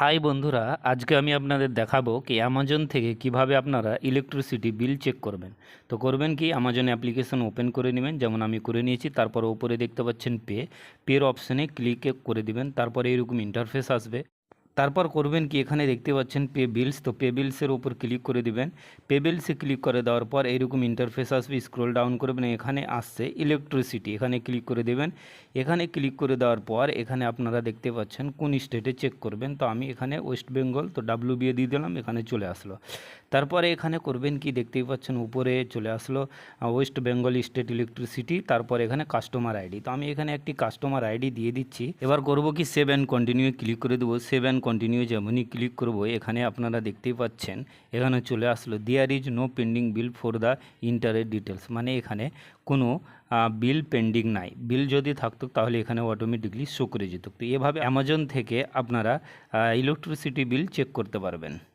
High বন্ধুরা, আজকে আমি আপনাদের দেখাবো কি অ্যামাজন থেকে কীভাবে আপনারা ইলেকট্রিসিটি বিল চেক করবেন। তো করবেন কি অ্যামাজন অ্যাপ্লিকেশন ওপেন করে নেবেন, যেমন আমি করে নিয়েছি, তারপর ওপরে দেখতে পাচ্ছেন পে পের অপশানে ক্লিক করে দিবেন, তারপরে এরকম ইন্টারফেস আসবে। তারপর করবেন কি? এখানে দেখতে পাচ্ছেন পে বিলস তো পে বিলসের উপর ক্লিক করে দিবেন। পে বিলসে ক্লিক করে দেওয়ার পর এইরকম ইন্টারফেস আসবে স্ক্রোল ডাউন করবেন, এখানে আসছে ইলেকট্রিসিটি এখানে ক্লিক করে দেবেন। এখানে ক্লিক করে দেওয়ার পর এখানে আপনারা দেখতে পাচ্ছেন কোন স্টেটে চেক করবেন। তো আমি এখানে ওয়েস্ট বেঙ্গল তো ডাব্লু বিয়ে দিয়ে দিলাম, এখানে চলে আসলো। তারপরে এখানে করবেন কি? দেখতেই পাচ্ছেন উপরে চলে আসলো ওয়েস্ট বেঙ্গল স্টেট ইলেকট্রিসিটি তারপর এখানে কাস্টমার আইডি তো আমি এখানে একটি কাস্টমার আইডি দিয়ে দিচ্ছি। এবার করব কি? সেভ অ্যান্ড কন্টিনিউ ক্লিক করে দেবো। সেভ অ্যান্ড কন্টিনিউ যেমনই ক্লিক করব, এখানে আপনারা দেখতেই পাচ্ছেন, এখানে চলে আসলো there is no pending bill for the ইন্টারের details মানে এখানে কোনো বিল পেন্ডিং নাই। বিল যদি থাকতো তাহলে এখানে অটোমেটিকলি শো করে যেত। তো এভাবে অ্যামাজন থেকে আপনারা ইলেকট্রিসিটি বিল চেক করতে পারবেন।